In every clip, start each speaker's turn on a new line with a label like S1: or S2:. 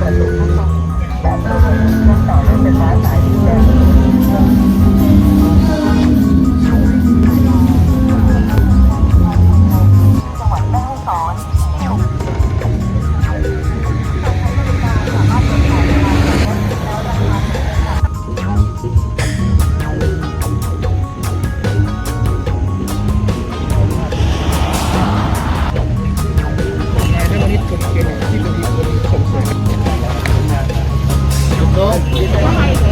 S1: ประตูทั้งสองแต่เชื่อมต่อด้วยไฟฟ้าสายสีแดง Não?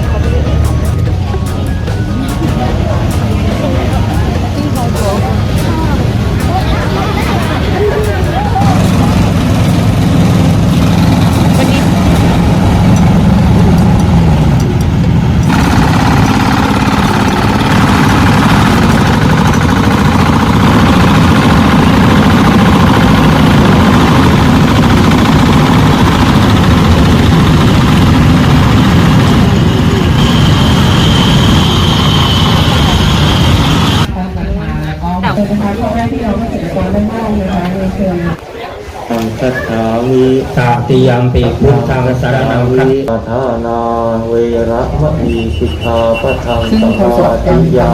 S2: ตังคัตถามิ
S3: ตาติยมปีพุทธังสารนังคั
S2: ทานาเวระมะมีสิกขาปะทังสมาธิยา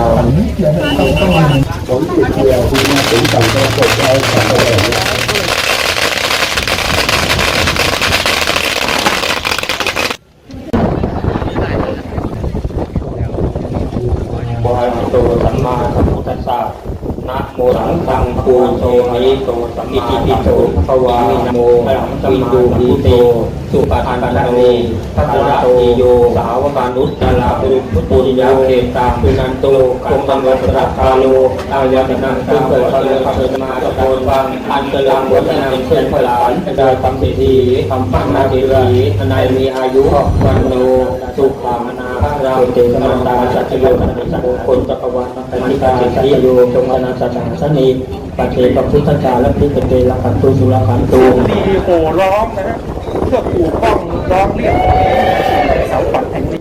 S2: ผมติดเดียวที่มาถึงสังก็กดเอาสั่งเลยวายโตสัมมาสัมพุทธัสสะ นะโมตังตังปูโตอะริโตสัมมาสัมพุทธวานะโมตังสัมมาสัมพุทโตสุปฏิปันโนภะคะวะโตโยสาวกานุตตลาปุปุริยาเขตาปุนันโตคงตังวัตระคาโลอายะนังตุเกิดพระพระสมาตะโกนฟังอันตลังวัฒนังเพื่อนพลานได้ทำสิทธิทำปังนาทีรีนายมีอายุวันโนสุขามนาภระราเตสมันตาสัจโยกันติสังคนจักรวาลปณิกาสัจโยจงคณาสัจจังสนีปัจเจกพุทธจาและพิกเตละขันตุสุรขันตุ
S4: มีโห่ร้องนะฮะเพื่อปลูกป้องร้องเรียกเสาปัดแห่งนี้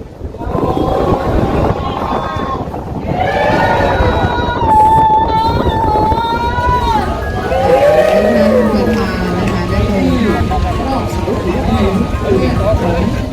S5: เ